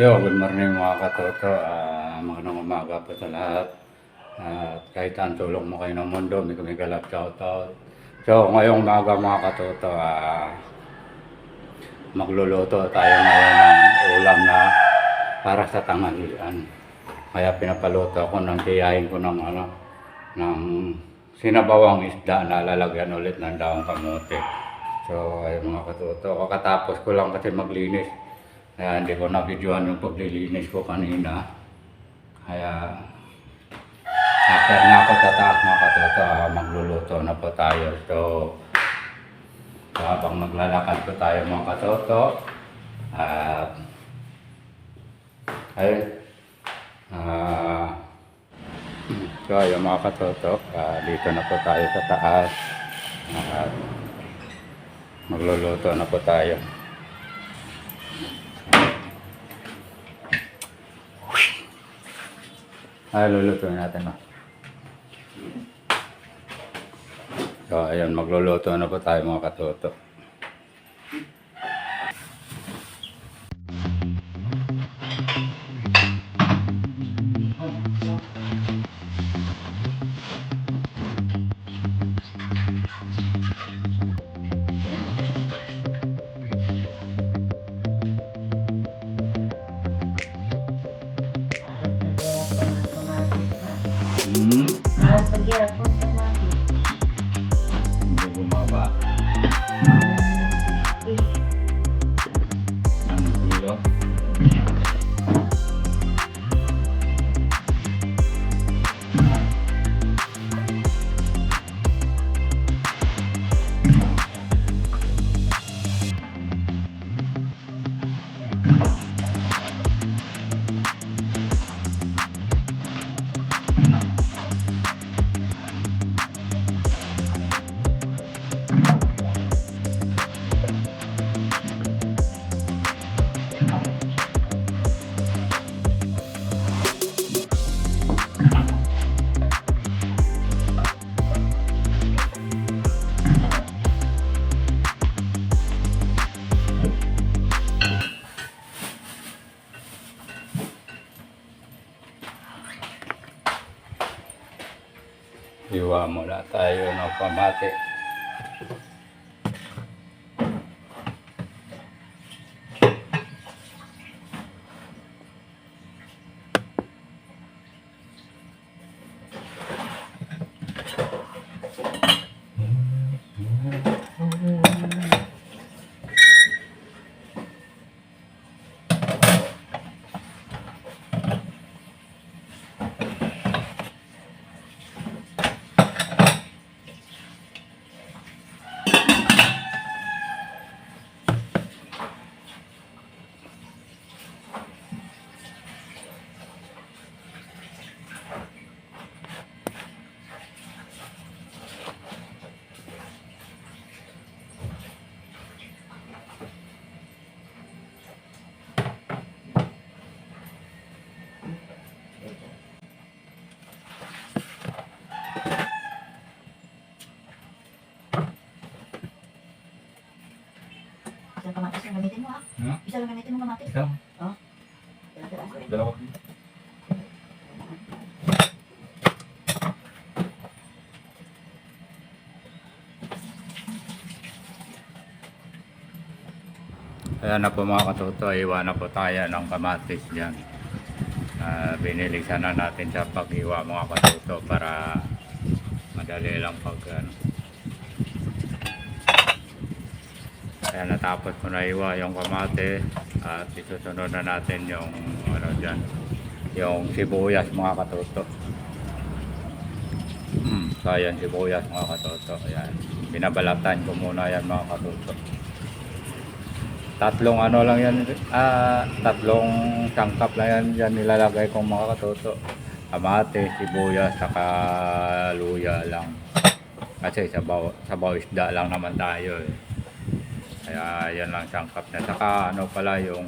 Yo, good morning mga katoto. Ah, magandang umaga po sa lahat. At kahit ang tulong mo kayo ng mundo, may kumigalap shoutout. So, ngayong umaga mga katoto, ah, magluluto tayo ngayon ng ulam na para sa tanghalian. Kaya pinapaluto ako ng tiyahin ko ng ano, ng sinabawang isda na lalagyan ulit ng daong kamote. So, ayun mga katoto, kakatapos ko lang kasi maglinis. Kaya hindi ko na-videoan yung paglilinis ko kanina. Kaya after na ako tataas mga katoto, magluluto na po tayo. So, habang maglalakad po tayo mga katoto, at ayun, ah, so ayun mga katoto, ah, dito na po tayo sa taas. At magluluto na po tayo. Ay, lulutuin natin na. So, ayun, magluluto na po tayo mga katoto. Iwa muna tayo ng pamati. Kamatis ang gamitin mo ha. Hmm? Isa lang gamitin mo kamatis. Ikaw? Oh. Tira-tira. Dalawa. Ayan na po mga katuto, iwan na po tayo ng kamatis dyan. Ah, binili sana natin sa pag-iwa mga katuto para madali lang pag ano. Kaya natapos ko na iwa yung kamate at isusunod na natin yung ano dyan, yung sibuyas mga katuto. Hmm, so ayan sibuyas mga katuto. Ayan. Binabalatan ko muna yan mga katuto. Tatlong ano lang yan, ah, tatlong sangkap lang yan dyan nilalagay kong mga katuto. Kamate, sibuyas, saka luya lang. Kasi sabaw, sabaw isda lang naman tayo eh. Kaya yan lang sangkap na. Saka ano pala yung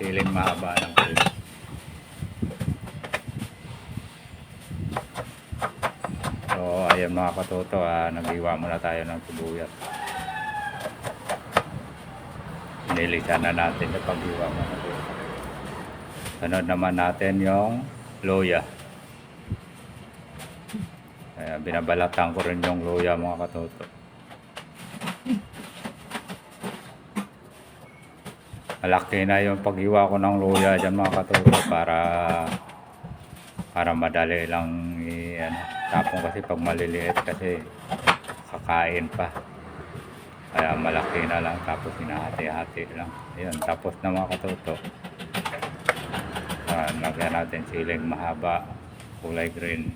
siling mahaba ng siling. So ayan mga katoto, ah, nag-iwa muna tayo ng sibuyas. Nilisan na natin sa pag-iwa katoto. Sunod naman natin yung luya. Kaya binabalatan ko rin yung luya mga katoto. Malaki na yung paghiwa ko ng luya dyan mga katoto para para madali lang i ano, tapong kasi pag maliliit kasi kakain pa. Kaya malaki na lang tapos hinahati-hati lang. Ayun, tapos na mga katoto. Ah, lagyan natin siling mahaba, kulay green.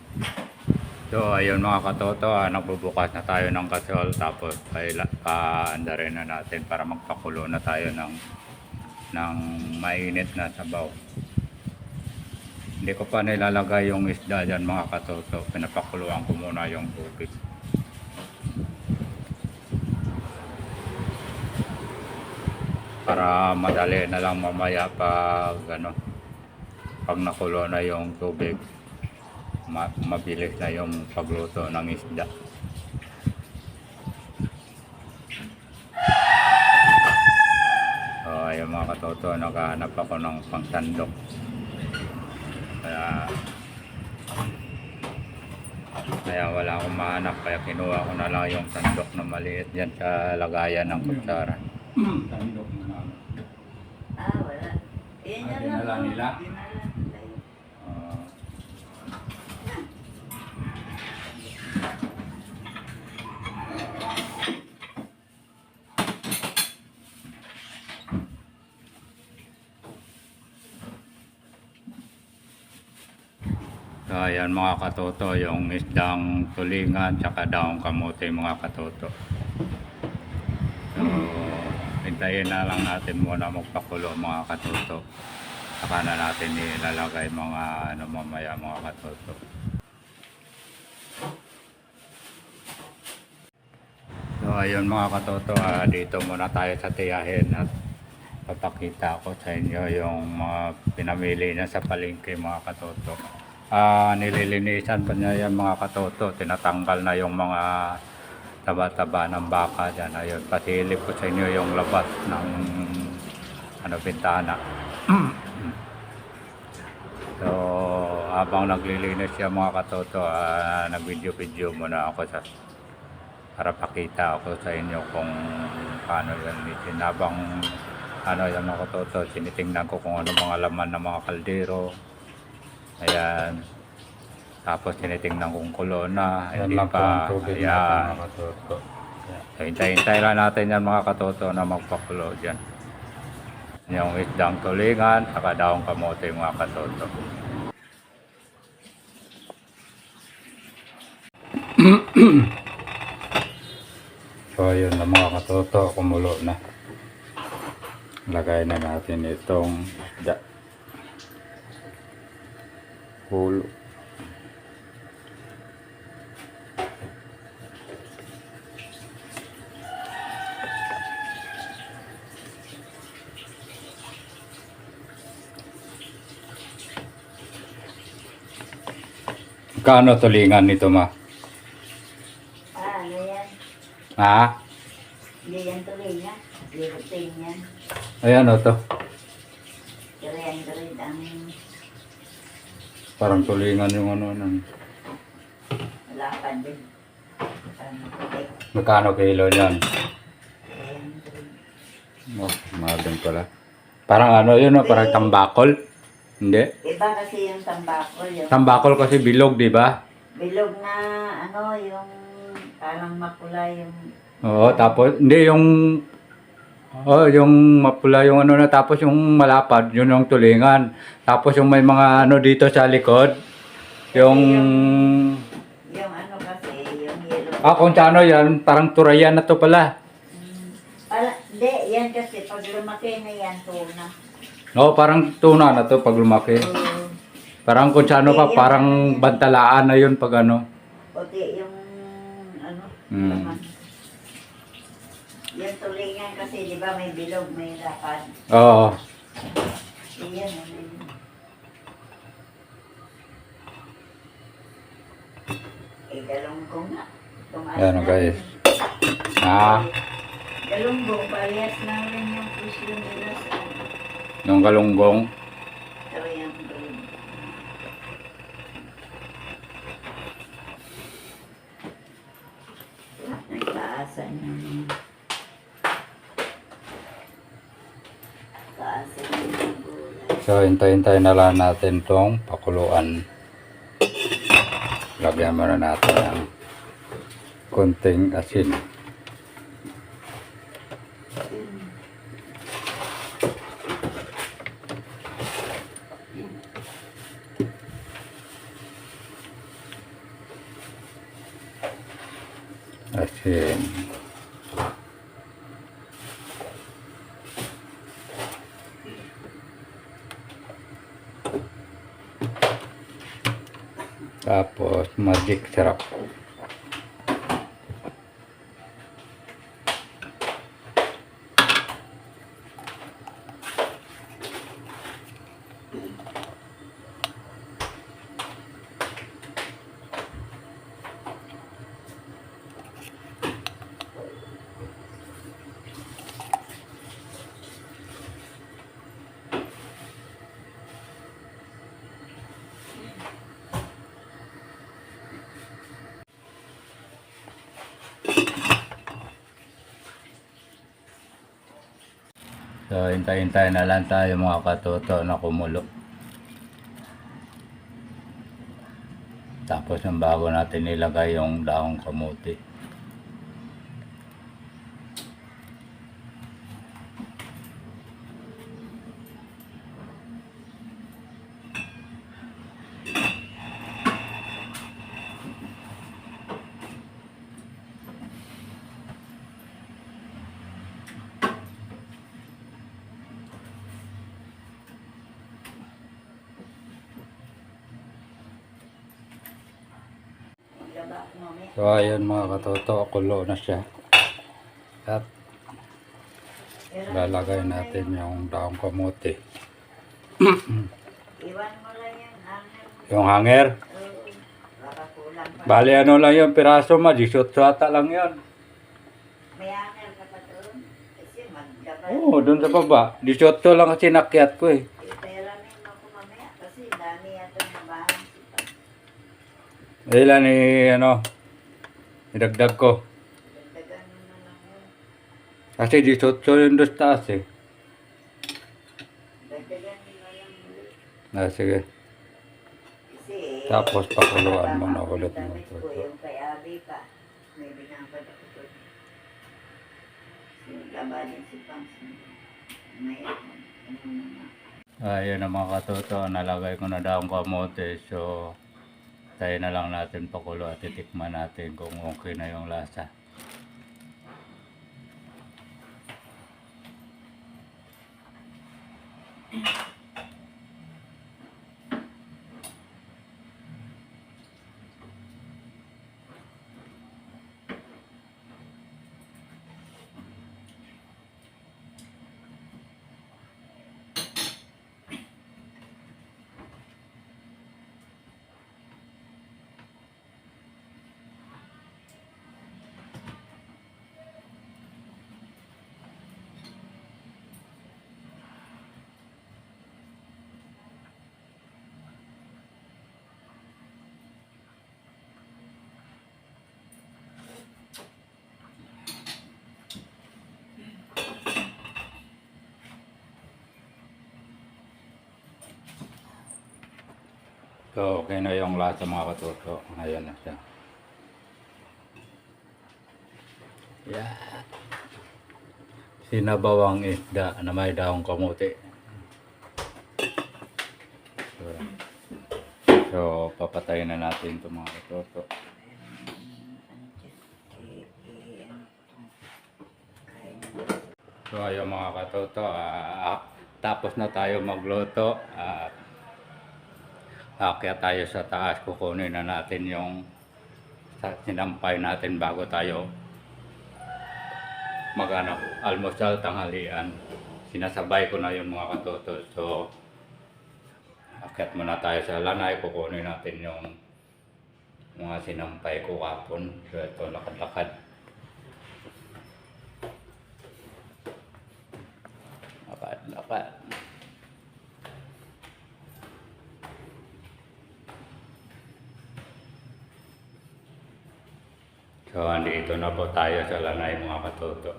So, ayun mga katoto, ah, nagbubukas na tayo ng kasol tapos paila, paanda na natin para magpakulo na tayo ng ng mainit na sabaw. Hindi ko pa nilalagay yung isda dyan mga katoto. Pinapakuluan ko muna yung tubig. Para madali na lang mamaya pag ano, pag nakulo na yung tubig, ma- mabilis na yung pagluto ng isda. So, ayun mga katoto, naghahanap ako ng pangsandok. Kaya, kaya wala akong mahanap, kaya kinuha ko na lang yung sandok na maliit dyan sa lagayan ng kutsara. sandok na Ah, wala. Yan Ah, dinala lang. nila ayan mga katoto, yung isdang tulingan, tsaka daong kamote mga katoto. So, hintayin na lang natin muna magpakulo mga katoto. Saka na natin ilalagay mga ano mamaya mga katoto. So ayun mga katoto, ah, dito muna tayo sa tiyahin at papakita ko sa inyo yung mga pinamili niya sa palengke mga katoto. Ah, nililinisan pa niya yung mga katoto, tinatanggal na yung mga taba-taba ng baka dyan. Ayun, pasilip ko sa inyo yung labas ng ano, bintana. So, habang naglilinis siya mga katoto, ah, nag-video-video muna ako sa para pakita ako sa inyo kung paano yan linisin. Habang ano yung mga katoto, tinitingnan ko kung ano mga laman ng mga kaldero. Ayan. Tapos tinitingnan kong kulo na. Hindi pa. Ayan. So, hintay-hintay lang natin yan mga katoto na magpakulo dyan. Yung isdang tulingan, saka daong kamote mga katoto. So ayun na mga katoto, kumulo na. Lagay na natin itong isda. Hulo. Kano tulingan nito ma? Ah, ano yan? Ha? Hindi yan niya. Lirutin yan. Ayan o to. Pero yan tuloy ang Parang tulingan yung ano nang. lapad din. Parang maputi. Magkano kilo niyan? Oh, mahal din pala. Parang ano yun, no? parang tambakol. Hindi. Iba kasi yung tambakol. Yung Tambakol kasi bilog, di ba? bilog na ano, yung parang mapula yung Oo, tapos, hindi yung, oh, yung mapula yung ano na, tapos yung malapad, yun yung tulingan. Tapos yung may mga ano dito sa likod, yung, yung ano kasi, yung yellow. ah, kung sa ano yan, parang turayan na to pala. Mm, Para, hindi, yan kasi pag lumaki na yan, tuna. Oo, parang tuna na to pag lumaki. So, Parang kung sa ano pa, parang bantalaan na yun pag ano. puti yung ano, Mm. laman. Kasi di ba may bilog, may lapad. Oo. Iyan, ano yun. Eh, galunggong na. Tumaan Ayan na. guys. Ah, Galunggong, parehas lang rin yung fish yung ilas. Ano. yung galunggong. Ito yung galunggong. Nagpaasan. So, hintay-hintay na lang natin tong pakuluan. Lagyan muna natin ng konting. Asin. Tapos magic syrup. So, hintay-hintay na lang tayo mga katoto na kumulo. Tapos yung bago natin nilagay yung daong kamuti. So, ayun mga katoto, kulo na siya. At lalagay natin yung daong. Angel. Yung hanger, Oo. Bali ano lang yung piraso ma, 18 ata lang angel ka pa doon. Oo, sa baba. 18 lang kasi nakyat ko eh. Iperamin mo ko mamaya. Kasi dami yata ng bahan. Ilan ni ano, idagdag ko. Kasi 18 yung doon sa taas eh. Ah, sige. Tapos pakuluan mo na ulit mo yung kay Abi pa. May binabad ako. Yung labanin si Pams. May ano na. Ayun mga katoto, nalagay ko na daw ang kamote. So, tayo na lang natin pakulo at titikman natin kung okay na yung lasa. So, okay na yung lasa mga katoto. Ayan na siya. Yeah. Sinabawang isda na may daong kamuti. So, so papatayin na natin ito mga katoto. So ayun mga katoto, ah, tapos na tayo magluto at Akyat tayo sa taas, kukunin na natin yung sinampay natin bago tayo magano almusal tanghalian. Sinasabay ko na yung mga katoto. So, akyat muna tayo sa lanay, kukunin natin yung mga sinampay ko kapon. So, ito. Lakad-lakad. So, andito na po tayo sa lanay mga katoto.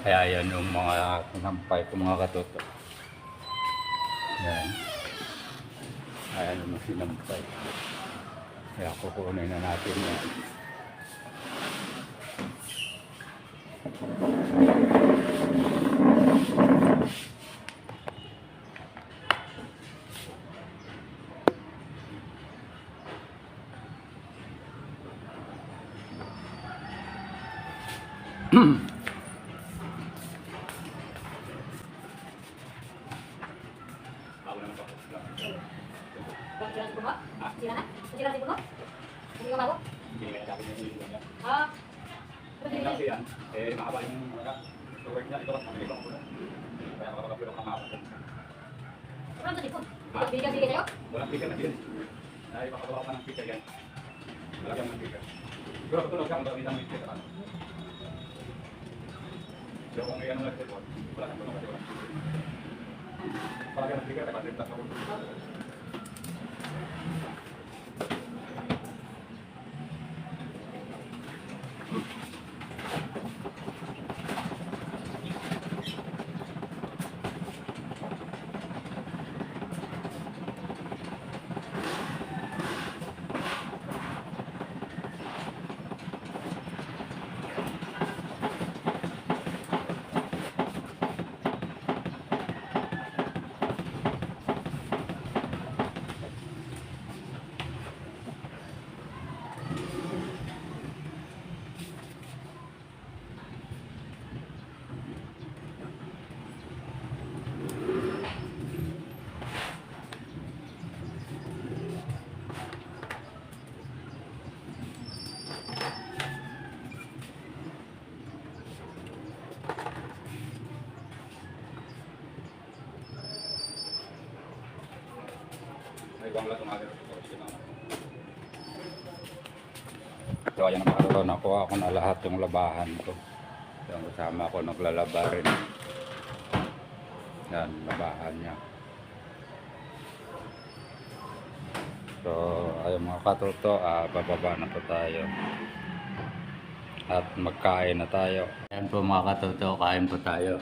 Kaya yan yung mga sinampay ko mga katoto. Yan. Ayan yung sinampay. Kaya kukunin na natin yan. Sila Para que. Phone. So, ayan mga to. Nakuha ko na lahat yung labahan ko. Yung kasama ko naglalaba rin. Yan, labahan niya. So, ayun mga katuto, ah, bababa na po tayo. At magkain na tayo. Ayan po mga katuto, kain po tayo.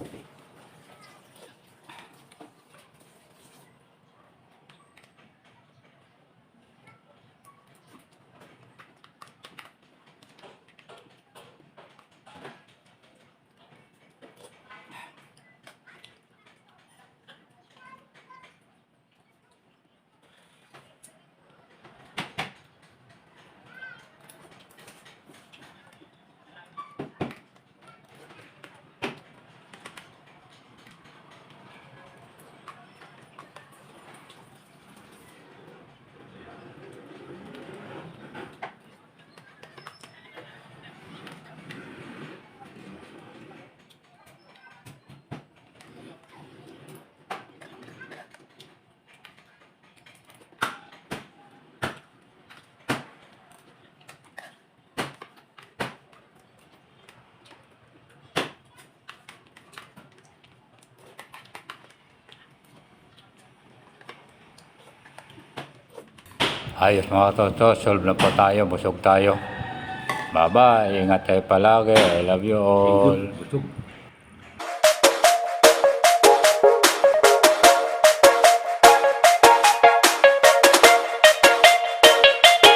Okay. Ayos mga toto, solve na po tayo, busog tayo. Bye-bye, ingat tayo palagi. I love you all. Busog.